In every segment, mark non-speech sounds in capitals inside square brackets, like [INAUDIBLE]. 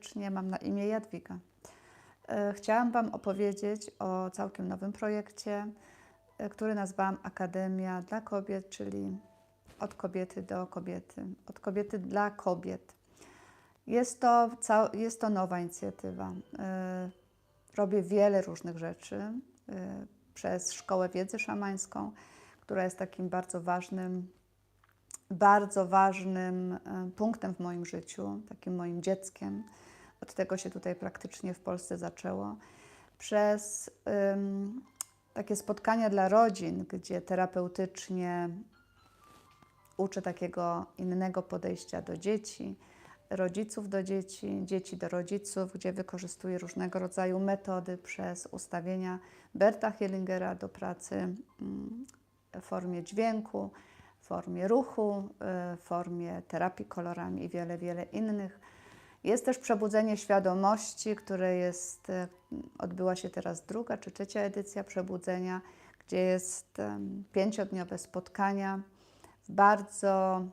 serdecznie. Mam na imię Jadwiga. E, Chciałam Wam opowiedzieć o całkiem nowym projekcie, e, który nazwałam Akademia dla Kobiet, czyli od kobiety do kobiety, od kobiety dla kobiet. Jest to, jest to nowa inicjatywa. E, Robię wiele różnych rzeczy przez Szkołę Wiedzy Szamańską, która jest takim bardzo ważnym, bardzo ważnym punktem w moim życiu, takim moim dzieckiem. Od tego się tutaj praktycznie w Polsce zaczęło. Przez ym, takie spotkania dla rodzin, gdzie terapeutycznie uczę takiego innego podejścia do dzieci, rodziców do dzieci, dzieci do rodziców, gdzie wykorzystuję różnego rodzaju metody przez ustawienia Berta Hellingera do pracy mm, w formie dźwięku, w formie ruchu, y, w formie terapii kolorami i wiele, wiele innych. Jest też przebudzenie świadomości, które jest, e, odbyła się teraz druga czy trzecia edycja przebudzenia, gdzie jest pięciodniowe spotkania, bardzo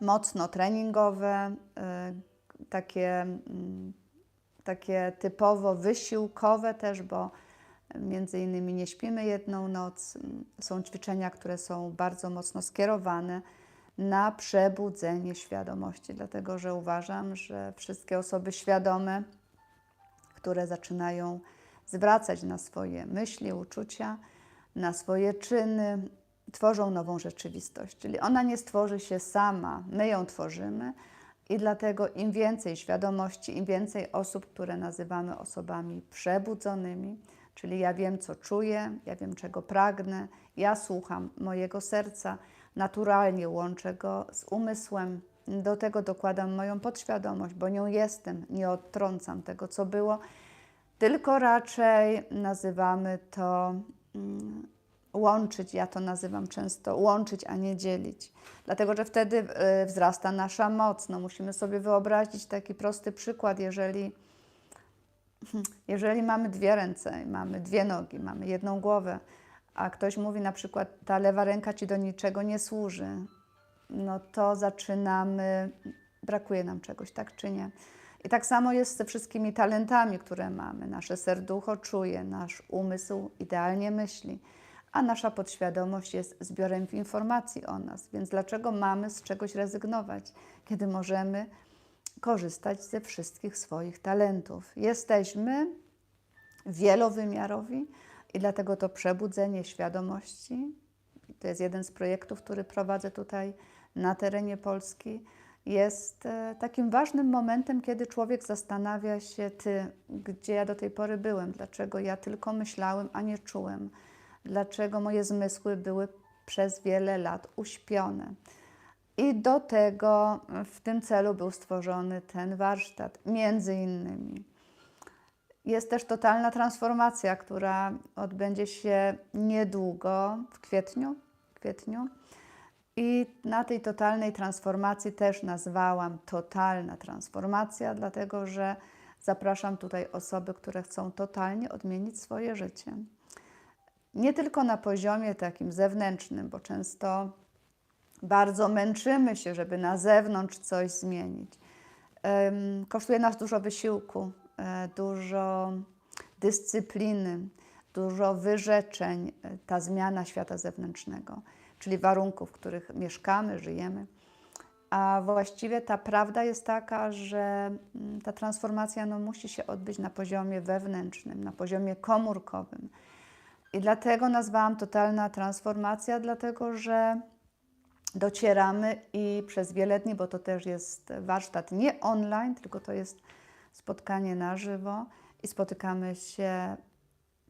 mocno treningowe, y, takie, mm, takie typowo wysiłkowe też, bo między innymi nie śpimy jedną noc. Są ćwiczenia, które są bardzo mocno skierowane na przebudzenie świadomości, dlatego że uważam, że wszystkie osoby świadome, które zaczynają zwracać na swoje myśli, uczucia, na swoje czyny, tworzą nową rzeczywistość. Czyli ona nie stworzy się sama, my ją tworzymy i dlatego im więcej świadomości, im więcej osób, które nazywamy osobami przebudzonymi, czyli ja wiem, co czuję, ja wiem, czego pragnę, ja słucham mojego serca, naturalnie łączę go z umysłem, do tego dokładam moją podświadomość, bo nią jestem, nie odtrącam tego, co było, tylko raczej nazywamy to mm, łączyć, ja to nazywam często łączyć, a nie dzielić. Dlatego, że wtedy y, wzrasta nasza moc. No, musimy sobie wyobrazić taki prosty przykład, jeżeli, jeżeli mamy dwie ręce, mamy dwie nogi, mamy jedną głowę, a ktoś mówi na przykład, ta lewa ręka ci do niczego nie służy, no to zaczynamy, brakuje nam czegoś, tak czy nie? I tak samo jest ze wszystkimi talentami, które mamy. Nasze serducho czuje, nasz umysł idealnie myśli, a nasza podświadomość jest zbiorem informacji o nas. Więc dlaczego mamy z czegoś rezygnować, kiedy możemy korzystać ze wszystkich swoich talentów? Jesteśmy wielowymiarowi i dlatego to przebudzenie świadomości, to jest jeden z projektów, który prowadzę tutaj na terenie Polski, jest e, takim ważnym momentem, kiedy człowiek zastanawia się, ty, gdzie ja do tej pory byłem, dlaczego ja tylko myślałem, a nie czułem, dlaczego moje zmysły były przez wiele lat uśpione. I do tego w tym celu był stworzony ten warsztat, między innymi. Jest też totalna transformacja, która odbędzie się niedługo, w kwietniu. Kwietniu. I na tej totalnej transformacji też nazwałam totalna transformacja, dlatego że zapraszam tutaj osoby, które chcą totalnie odmienić swoje życie. Nie tylko na poziomie takim zewnętrznym, bo często bardzo męczymy się, żeby na zewnątrz coś zmienić. Kosztuje nas dużo wysiłku, e, dużo dyscypliny, dużo wyrzeczeń, e, ta zmiana świata zewnętrznego, czyli warunków, w których mieszkamy, żyjemy. A właściwie ta prawda jest taka, że mm, ta transformacja no, musi się odbyć na poziomie wewnętrznym, na poziomie komórkowym. I dlatego nazwałam totalna transformacja, dlatego że docieramy i przez wiele dni, bo to też jest warsztat nie online, tylko to jest spotkanie na żywo i spotykamy się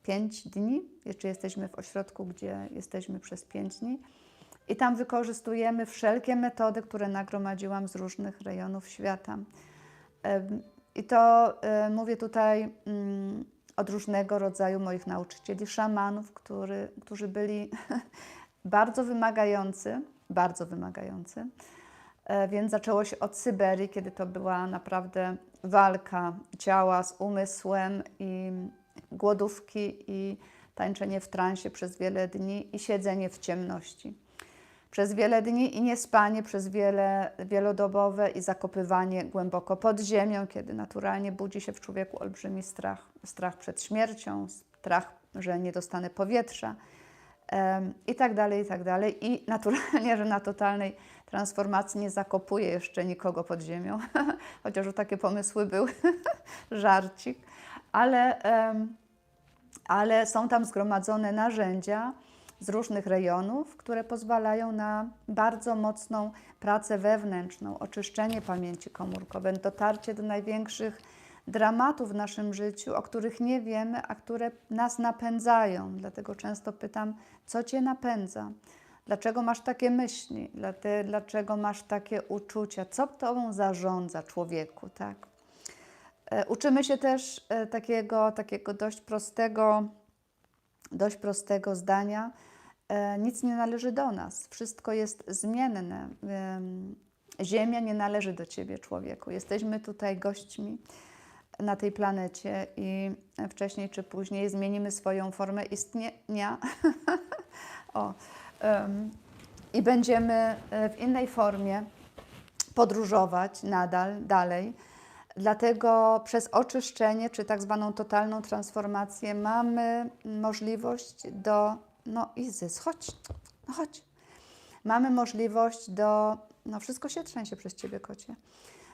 pięć dni. Jeszcze jesteśmy w ośrodku, gdzie jesteśmy przez pięć dni. I tam wykorzystujemy wszelkie metody, które nagromadziłam z różnych rejonów świata. I to e, mówię tutaj mm, od różnego rodzaju moich nauczycieli, szamanów, który, którzy byli [LAUGHS] bardzo wymagający, bardzo wymagający. E, Więc zaczęło się od Syberii, kiedy to była naprawdę walka ciała z umysłem i głodówki i tańczenie w transie przez wiele dni i siedzenie w ciemności. przez wiele dni i niespanie przez wiele, wielodobowe i zakopywanie głęboko pod ziemią, kiedy naturalnie budzi się w człowieku olbrzymi strach. Strach przed śmiercią, strach, że nie dostanę powietrza i tak dalej, i tak dalej. I naturalnie, [LAUGHS] że na totalnej transformacji nie zakopuje jeszcze nikogo pod ziemią, [LAUGHS] chociaż takie pomysły były, [LAUGHS] żarcik, ale, ale są tam zgromadzone narzędzia z różnych rejonów, które pozwalają na bardzo mocną pracę wewnętrzną, oczyszczenie pamięci komórkowej, dotarcie do największych dramatów w naszym życiu, o których nie wiemy, a które nas napędzają. Dlatego często pytam, co Cię napędza? Dlaczego masz takie myśli? Dlaczego masz takie uczucia? Co Tobą zarządza człowieku, tak? E, Uczymy się też e, takiego, takiego dość prostego, dość prostego zdania. E, Nic nie należy do nas, wszystko jest zmienne. Em, Ziemia nie należy do ciebie, człowieku. Jesteśmy tutaj gośćmi na tej planecie i wcześniej czy później zmienimy swoją formę istnienia. [LAUGHS] o, em, I będziemy e, w innej formie podróżować nadal, dalej. Dlatego przez oczyszczenie, czy tak zwaną totalną transformację, mamy możliwość do. No, Izys, chodź, no chodź. Mamy możliwość do. No, wszystko się trzęsie przez ciebie, kocie.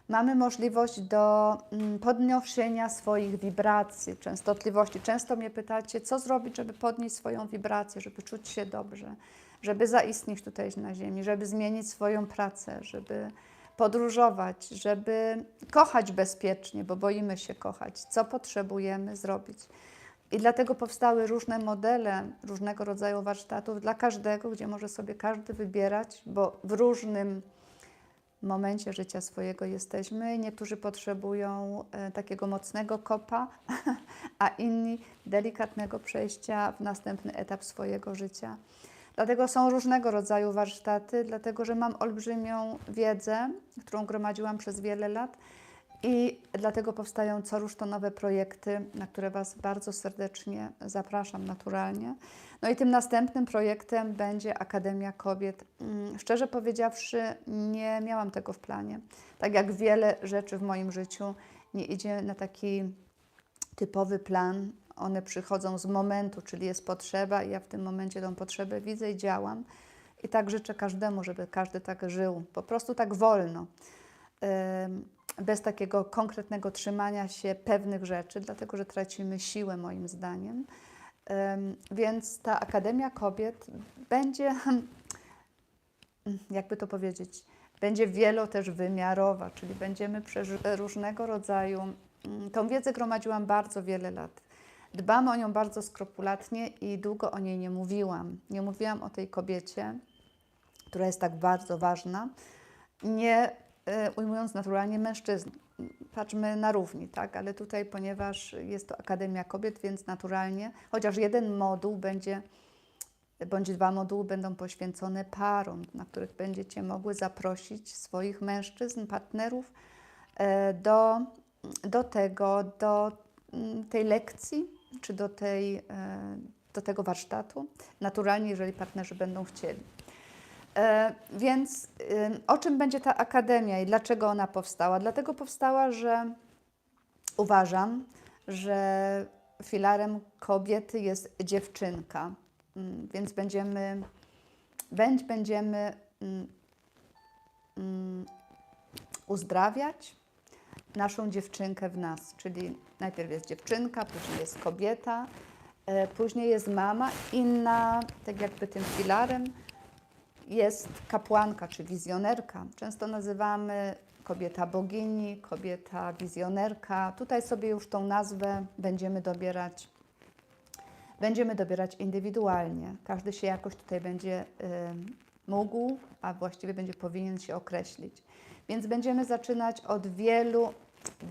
Mamy możliwość do mm, podniesienia swoich wibracji, częstotliwości. Często mnie pytacie, co zrobić, żeby podnieść swoją wibrację, żeby czuć się dobrze, żeby zaistnieć tutaj na Ziemi, żeby zmienić swoją pracę, żeby podróżować, żeby kochać bezpiecznie, bo boimy się kochać. Co potrzebujemy zrobić? I dlatego powstały różne modele, różnego rodzaju warsztatów dla każdego, gdzie może sobie każdy wybierać, bo w różnym momencie życia swojego jesteśmy. Niektórzy potrzebują e, takiego mocnego kopa, [LAUGHS] a inni delikatnego przejścia w następny etap swojego życia. Dlatego są różnego rodzaju warsztaty, dlatego że mam olbrzymią wiedzę, którą gromadziłam przez wiele lat i dlatego powstają co to nowe projekty, na które Was bardzo serdecznie zapraszam naturalnie. No i tym następnym projektem będzie Akademia Kobiet. Mm, Szczerze powiedziawszy, nie miałam tego w planie. Tak jak wiele rzeczy w moim życiu nie idzie na taki typowy plan. One przychodzą z momentu, czyli jest potrzeba, i ja w tym momencie tą potrzebę widzę i działam. I tak życzę każdemu, żeby każdy tak żył, po prostu tak wolno, bez takiego konkretnego trzymania się pewnych rzeczy, dlatego że tracimy siłę, moim zdaniem. Więc ta Akademia Kobiet będzie, jakby to powiedzieć, będzie wielo też wymiarowa, czyli będziemy przez różnego rodzaju. mm, Tą wiedzę gromadziłam bardzo wiele lat. Dbam o nią bardzo skrupulatnie i długo o niej nie mówiłam. Nie mówiłam o tej kobiecie, która jest tak bardzo ważna, nie ujmując naturalnie mężczyzn. Patrzmy na równi, tak? Ale tutaj, ponieważ jest to Akademia Kobiet, więc naturalnie, chociaż jeden moduł będzie, bądź dwa moduły będą poświęcone parom, na których będziecie mogły zaprosić swoich mężczyzn, partnerów e, do, do tego, do mm, tej lekcji, czy do, tej, e, do tego warsztatu. Naturalnie, jeżeli partnerzy będą chcieli. E, Więc ym, o czym będzie ta akademia i dlaczego ona powstała? Dlatego powstała, że uważam, że filarem kobiety jest dziewczynka. Mm, Więc będziemy, będź, będziemy mm, mm, uzdrawiać naszą dziewczynkę w nas. Czyli najpierw jest dziewczynka, później jest kobieta, e, później jest mama. Inna, tak jakby tym filarem, jest kapłanka czy wizjonerka. Często nazywamy kobieta bogini, kobieta wizjonerka. Tutaj sobie już tą nazwę będziemy dobierać. Będziemy dobierać indywidualnie. Każdy się jakoś tutaj będzie y, mógł, a właściwie będzie powinien się określić. Więc będziemy zaczynać od wielu,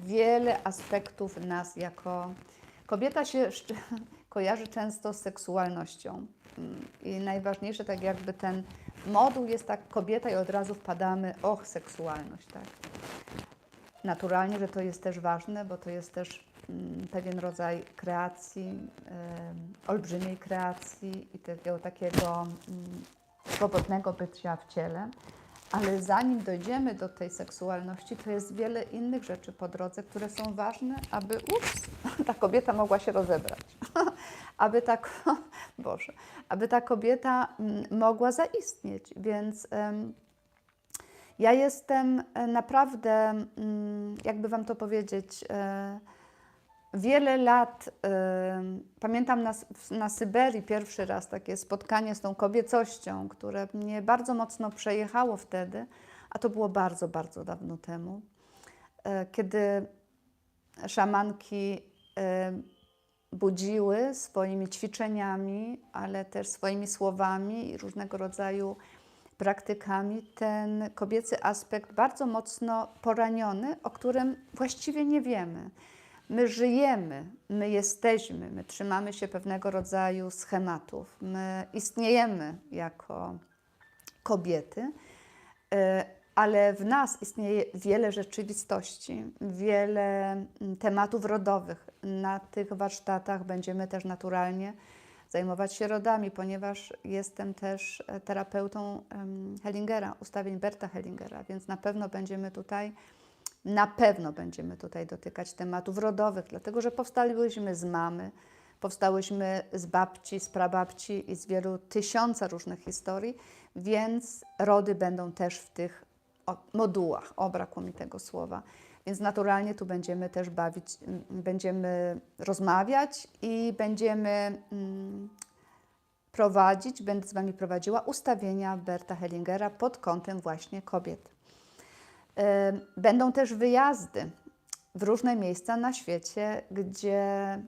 wiele aspektów nas jako kobieta się [LAUGHS] kojarzy często z seksualnością. Mm, I najważniejsze, tak jakby ten moduł jest tak kobieta i od razu wpadamy, och, seksualność, tak. Naturalnie, że to jest też ważne, bo to jest też mm, pewien rodzaj kreacji, olbrzymiej kreacji i takiego, takiego mm, swobodnego bycia w ciele. Ale zanim dojdziemy do tej seksualności, to jest wiele innych rzeczy po drodze, które są ważne, aby ups, [LAUGHS] ta kobieta mogła się rozebrać. [LAUGHS] aby ta, [LAUGHS] Boże, aby ta kobieta mm, mogła zaistnieć. Więc em, ja jestem e, naprawdę, mm, jakby Wam to powiedzieć, e, wiele lat, e, pamiętam na, na Syberii pierwszy raz takie spotkanie z tą kobiecością, które mnie bardzo mocno przejechało wtedy, a to było bardzo, bardzo dawno temu, e, kiedy szamanki e, budziły swoimi ćwiczeniami, ale też swoimi słowami i różnego rodzaju praktykami ten kobiecy aspekt bardzo mocno poraniony, o którym właściwie nie wiemy. My żyjemy, my jesteśmy, my trzymamy się pewnego rodzaju schematów, my istniejemy jako kobiety, e, ale w nas istnieje wiele rzeczywistości, wiele mm, tematów rodowych. Na tych warsztatach będziemy też naturalnie zajmować się rodami, ponieważ jestem też e, terapeutą Hellingera, ustawień Berta Hellingera, więc na pewno będziemy tutaj, na pewno będziemy tutaj dotykać tematów rodowych, dlatego że powstaliśmy z mamy, powstałyśmy z babci, z prababci i z wielu tysiąca różnych historii, więc rody będą też w tych modułach. O, brakło mi tego słowa. Więc naturalnie tu będziemy też bawić, m, będziemy rozmawiać i będziemy mm, prowadzić, będę z Wami prowadziła ustawienia Berta Hellingera pod kątem właśnie kobiet. Będą też wyjazdy w różne miejsca na świecie, gdzie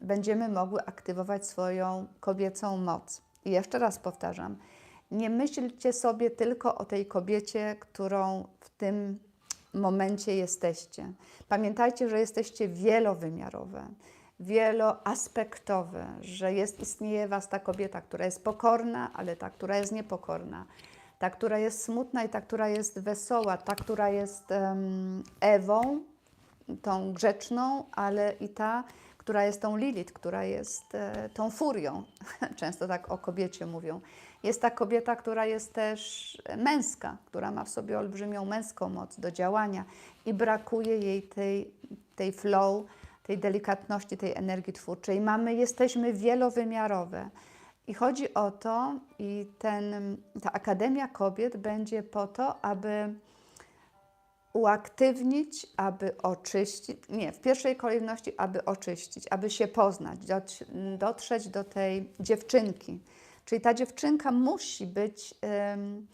będziemy mogły aktywować swoją kobiecą moc. I jeszcze raz powtarzam, nie myślcie sobie tylko o tej kobiecie, którą w tym momencie jesteście. Pamiętajcie, że jesteście wielowymiarowe, wieloaspektowe, że jest, istnieje Was ta kobieta, która jest pokorna, ale ta, która jest niepokorna, ta, która jest smutna i ta, która jest wesoła, ta, która jest em, Ewą, tą grzeczną, ale i ta, która jest tą Lilith, która jest e, tą furią. [LAUGHS] Często tak o kobiecie mówią. Jest ta kobieta, która jest też męska, która ma w sobie olbrzymią męską moc do działania i brakuje jej tej, tej flow, tej delikatności, tej energii twórczej. Mamy, jesteśmy wielowymiarowe. I chodzi o to, i ten, ta Akademia Kobiet będzie po to, aby uaktywnić, aby oczyścić, nie, w pierwszej kolejności, aby oczyścić, aby się poznać, dot- dotrzeć do tej dziewczynki. Czyli ta dziewczynka musi być, ym,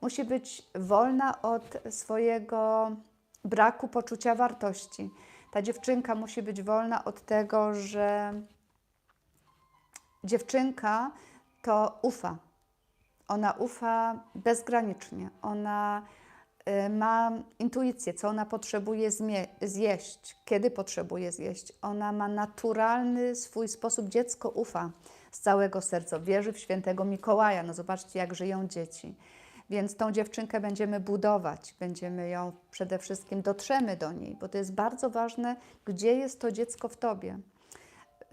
musi być wolna od swojego braku poczucia wartości. Ta dziewczynka musi być wolna od tego, że dziewczynka to ufa. Ona ufa bezgranicznie. Ona y, ma intuicję, co ona potrzebuje zjeść, kiedy potrzebuje zjeść. Ona ma naturalny swój sposób, dziecko ufa z całego serca, wierzy w świętego Mikołaja. No zobaczcie, jak żyją dzieci. Więc tą dziewczynkę będziemy budować, będziemy ją przede wszystkim dotrzemy do niej, bo to jest bardzo ważne, gdzie jest to dziecko w tobie.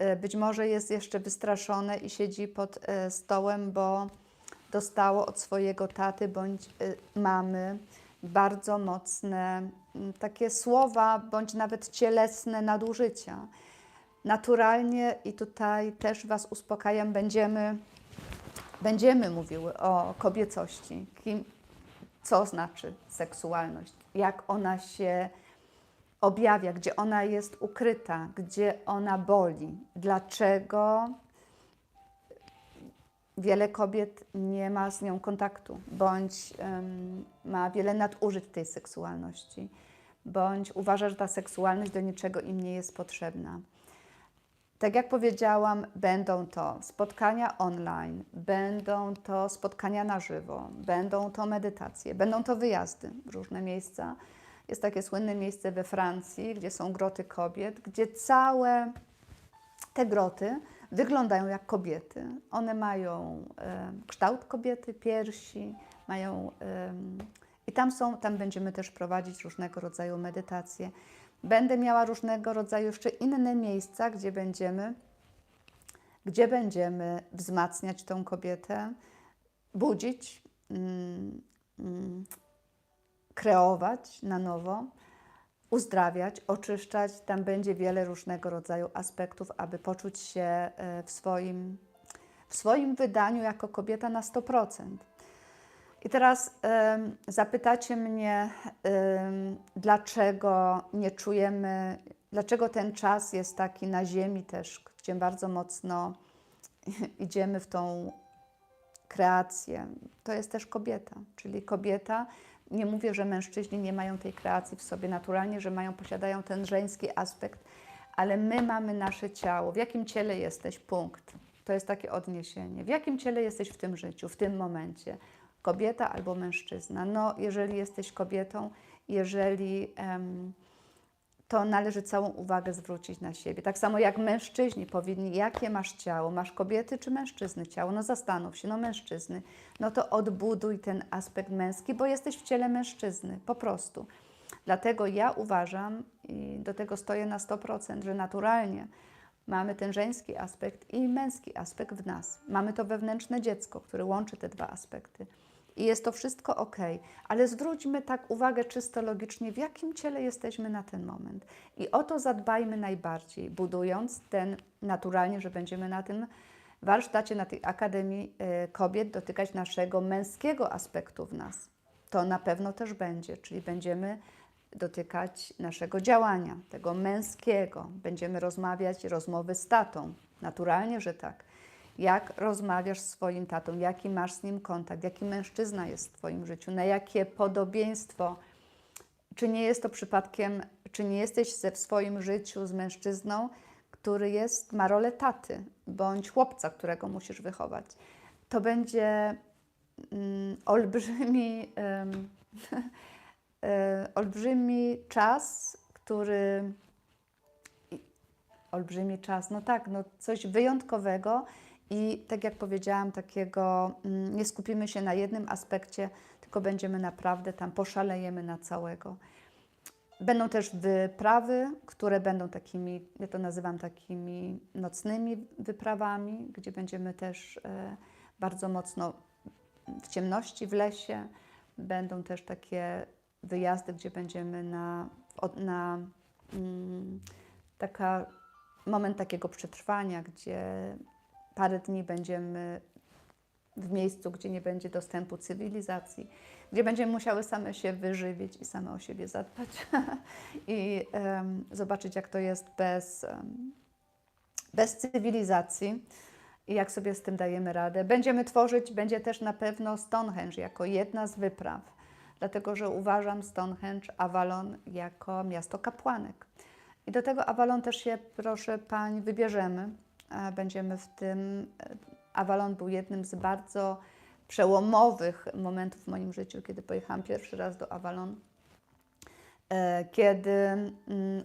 E, Być może jest jeszcze wystraszone i siedzi pod e, stołem, bo dostało od swojego taty bądź e, mamy bardzo mocne takie słowa, bądź nawet cielesne nadużycia. Naturalnie i tutaj też Was uspokajam, będziemy, będziemy mówiły o kobiecości, kim, co znaczy seksualność, jak ona się objawia, gdzie ona jest ukryta, gdzie ona boli, dlaczego wiele kobiet nie ma z nią kontaktu, bądź em, ma wiele nadużyć tej seksualności, bądź uważa, że ta seksualność do niczego im nie jest potrzebna. Tak jak powiedziałam, będą to spotkania online, będą to spotkania na żywo, będą to medytacje, będą to wyjazdy w różne miejsca. Jest takie słynne miejsce we Francji, gdzie są groty kobiet, gdzie całe te groty wyglądają jak kobiety. One mają e, kształt kobiety, piersi, mają. em, I tam są, tam będziemy też prowadzić różnego rodzaju medytacje. Będę miała różnego rodzaju jeszcze inne miejsca, gdzie będziemy, gdzie będziemy wzmacniać tą kobietę, budzić, mm, mm, kreować na nowo, uzdrawiać, oczyszczać. Tam będzie wiele różnego rodzaju aspektów, aby poczuć się e, w swoim, w swoim wydaniu jako kobieta na 100%. I teraz zapytacie mnie, dlaczego nie czujemy, dlaczego ten czas jest taki na Ziemi też, gdzie bardzo mocno [LAUGHS] idziemy w tą kreację. To jest też kobieta, czyli kobieta. Nie mówię, że mężczyźni nie mają tej kreacji w sobie, naturalnie, że mają, posiadają ten żeński aspekt, ale my mamy nasze ciało. W jakim ciele jesteś? Punkt. To jest takie odniesienie. W jakim ciele jesteś w tym życiu, w tym momencie? Kobieta albo mężczyzna? No, jeżeli jesteś kobietą, jeżeli em, to należy całą uwagę zwrócić na siebie. Tak samo jak mężczyźni powinni, jakie masz ciało? Masz kobiety czy mężczyzny ciało? No zastanów się, no mężczyzny. No to odbuduj ten aspekt męski, bo jesteś w ciele mężczyzny, po prostu. Dlatego ja uważam i do tego stoję na 100%, że naturalnie mamy ten żeński aspekt i męski aspekt w nas. Mamy to wewnętrzne dziecko, które łączy te dwa aspekty. I jest to wszystko ok, ale zwróćmy tak uwagę czysto logicznie, w jakim ciele jesteśmy na ten moment. I o to zadbajmy najbardziej, budując ten naturalnie, że będziemy na tym warsztacie, na tej Akademii e, Kobiet dotykać naszego męskiego aspektu w nas. To na pewno też będzie, czyli będziemy dotykać naszego działania, tego męskiego. Będziemy rozmawiać rozmowy z tatą. Naturalnie, że tak jak rozmawiasz z swoim tatą, jaki masz z nim kontakt, jaki mężczyzna jest w Twoim życiu, na jakie podobieństwo, czy nie jest to przypadkiem, czy nie jesteś w swoim życiu z mężczyzną, który jest, ma rolę taty, bądź chłopca, którego musisz wychować. To będzie mm, olbrzymi, um, [LAUGHS] olbrzymi czas, który olbrzymi czas, no tak, no coś wyjątkowego, i tak jak powiedziałam, takiego mm, nie skupimy się na jednym aspekcie, tylko będziemy naprawdę tam, poszalejemy na całego. Będą też wyprawy, które będą takimi, ja to nazywam takimi nocnymi wyprawami, gdzie będziemy też e, bardzo mocno w ciemności, w lesie. Będą też takie wyjazdy, gdzie będziemy na, na mm, taka moment takiego przetrwania, gdzie parę dni będziemy w miejscu, gdzie nie będzie dostępu cywilizacji, gdzie będziemy musiały same się wyżywić i same o siebie zadbać [LAUGHS] i um, zobaczyć, jak to jest bez, um, bez cywilizacji i jak sobie z tym dajemy radę. Będziemy tworzyć, będzie też na pewno Stonehenge jako jedna z wypraw, dlatego że uważam Stonehenge, Avalon jako miasto kapłanek. I do tego Avalon też się, proszę Pań, wybierzemy będziemy w tym. E, Avalon był jednym z bardzo przełomowych momentów w moim życiu, kiedy pojechałam pierwszy raz do Avalon, e, kiedy mm,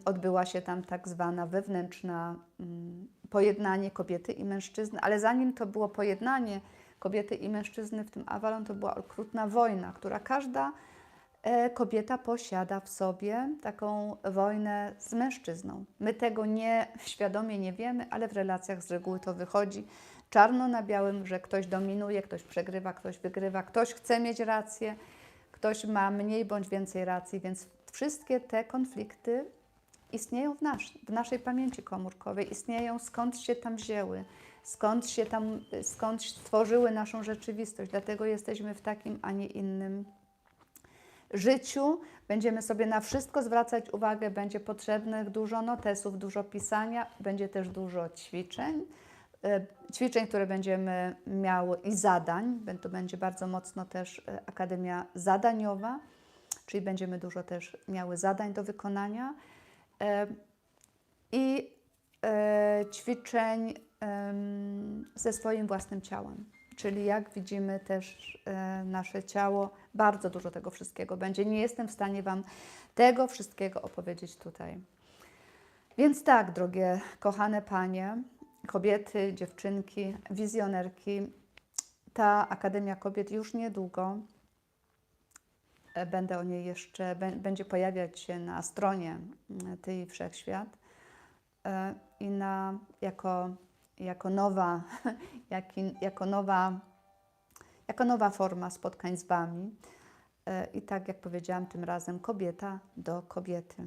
odbyła się tam tak zwana wewnętrzna mm, pojednanie kobiety i mężczyzny, ale zanim to było pojednanie kobiety i mężczyzny w tym Avalon, to była okrutna wojna, która każda E, kobieta posiada w sobie taką wojnę z mężczyzną. My tego nie [LAUGHS] świadomie nie wiemy, ale w relacjach z reguły to wychodzi czarno na białym, że ktoś dominuje, ktoś przegrywa, ktoś wygrywa, ktoś chce mieć rację, ktoś ma mniej bądź więcej racji, więc wszystkie te konflikty istnieją w, nasz, w naszej pamięci komórkowej, istnieją skąd się tam wzięły, skąd się tam, skąd stworzyły naszą rzeczywistość. Dlatego jesteśmy w takim, a nie innym życiu. Będziemy sobie na wszystko zwracać uwagę, będzie potrzebnych dużo notesów, dużo pisania, będzie też dużo ćwiczeń. E, ćwiczeń, które będziemy miały i zadań, to będzie bardzo mocno też e, akademia zadaniowa, czyli będziemy dużo też miały zadań do wykonania e, i ćwiczeń ze swoim własnym ciałem. Czyli jak widzimy też e, nasze ciało, bardzo dużo tego wszystkiego będzie. Nie jestem w stanie Wam tego wszystkiego opowiedzieć tutaj. Więc tak, drogie, kochane panie, kobiety, dziewczynki, wizjonerki, ta Akademia Kobiet już niedługo, e, będę o niej jeszcze, będzie pojawiać się na stronie i Wszechświat e, i na, jako jako nowa, [LAUGHS] jak, jako nowa, jako nowa forma spotkań z Wami. E, I tak jak powiedziałam, tym razem kobieta do kobiety.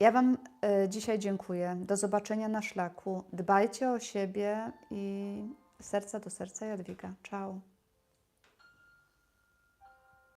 Ja Wam e, dzisiaj dziękuję. Do zobaczenia na szlaku. Dbajcie o siebie i serca do serca Jadwiga. Ciao.